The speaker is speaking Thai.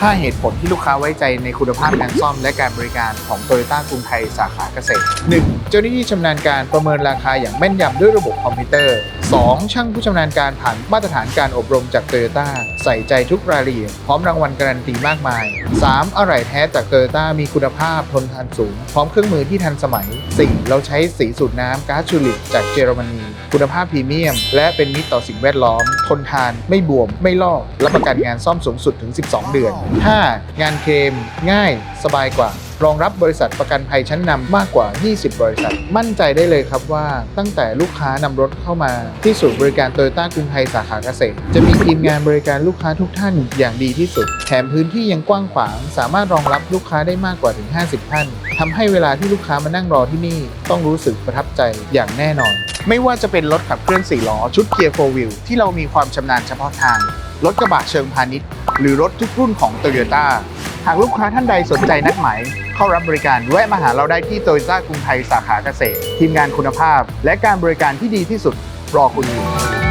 5 เหตุผลที่ลูกค้าไว้ใจในคุณภาพการซ่อมและการบริการของโตโยต้ากรุงไทยสาขาเกษตร 1. เจ้าหน้าที่ชำนาญการประเมินราคาอย่างแม่นยำด้วยระบบคอมพิวเตอร์ 2. ช่างผู้ชำนาญการผ่านมาตรฐานการอบรมจากโตโยต้าใส่ใจทุกรายละเอียดพร้อมรางวัลการันตีมากมาย 3. อะไหล่แท้จากโตโยต้ามีคุณภาพทนทานสูง พร้อมเครื่องมือที่ทันสมัย 4. เราใช้สีสูตรน้ำก๊าซชูลิปจากเยอรมนีคุณภาพพรีเมียม และเป็นมิตรต่อสิ่งแวดล้อม ทนทานไม่บวมไม่ลอกรับประกันงานซ่อมสูงสุดถึง 12 เดือน 5. งานเคลมง่าย สบายกว่า รองรับบริษัทประกันภัยชั้นนำมากกว่า 20 บริษัท มั่นใจได้เลยครับว่า ตั้งแต่ลูกค้านำรถเข้ามาที่ศูนย์บริการโตโยต้ากรุงไทยสาขาเกษตร จะมีทีมงานบริการลูกค้าทุกท่านอย่างดีที่สุด แถมพื้นที่ยังกว้างขวาง สามารถรองรับลูกค้าได้มากกว่าถึง 50 ท่านทำให้เวลาที่ลูกค้ามานั่งรอที่นี่ ต้องรู้สึกประทับใจอย่างแน่นอน ไม่ว่าจะเป็นรถขับเคลื่อน4ล้อชุดเกียร์4 Wheel ที่เรามีความชำนาญเฉพาะทางรถกระบะเชิงพาณิชย์ หรือรถทุกรุ่นของโตโยต้าหากลูกค้าท่านใดสนใจนัดหมายเข้ารับบริการแวะมาหาเราได้ที่โตโยต้ากรุงไทยสาขาเกษตร ทีมงานคุณภาพ และการบริการที่ดีที่สุดรอคุณอยู่